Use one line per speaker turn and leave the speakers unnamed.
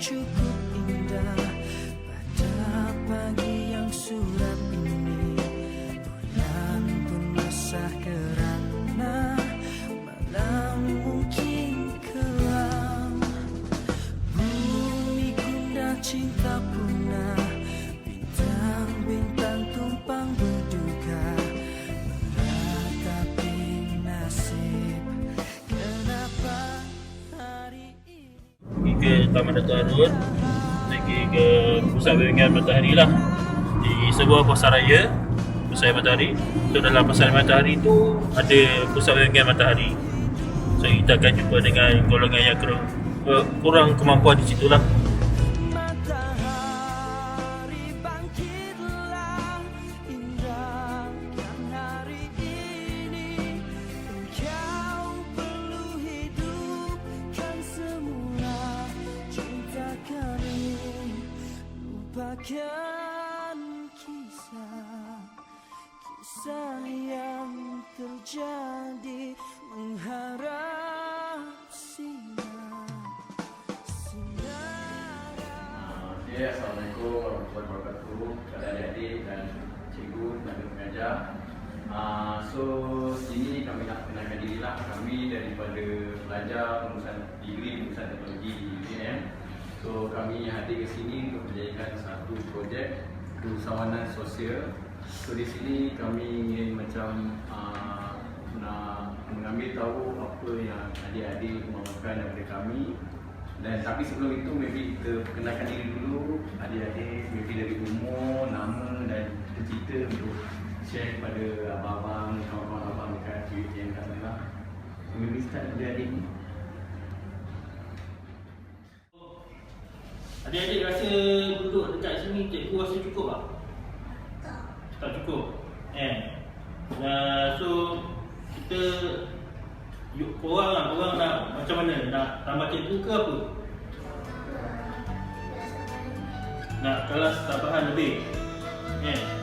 cukup indah. Pada pagi yang suram ini Bulan pun basah kerana malam mungkin kelam. Bumi gundah cinta punah
Taman Dato' Harun pergi ke pusat perbelanjaan Matahari lah. Di sebuah pasaraya pusat Matahari. So dalam pasar Matahari tu ada pusat perbelanjaan Matahari. So kita akan jumpa dengan golongan yang kurang, kurang kemampuan di situ lah
Lupakan kisah Kisah yang terjadi Mengharap sinar Sinar
Ya, Assalamualaikum warahmatullahi wabarakatuh kepada adik-adik dan cikgu dan pengajar. Uh, so, sini kami nak kenalkan diri lah. Kami daripada pelajar lulusan degree lulusan teknologi kami hadir ke sini untuk menjadikan satu projek keusahawanan sosial. So, di sini kami ingin macam uh, nak mengambil tahu apa yang adik-adik mahukan daripada kami dan tapi sebelum itu maybe kita perkenalkan diri dulu adik-adik maybe dari umur, nama dan cerita untuk share kepada abang-abang, kawan-kawan abang dekat UTM kat sana maybe start dari adik ni.
Adik-adik rasa duduk dekat sini cikgu rasa cukup tak? Tak cukup. Eh. Uh, so kita yuk korang lah, korang nak macam mana? Nak tambah cikgu ke apa? Nak kelas tambahan lebih. Eh.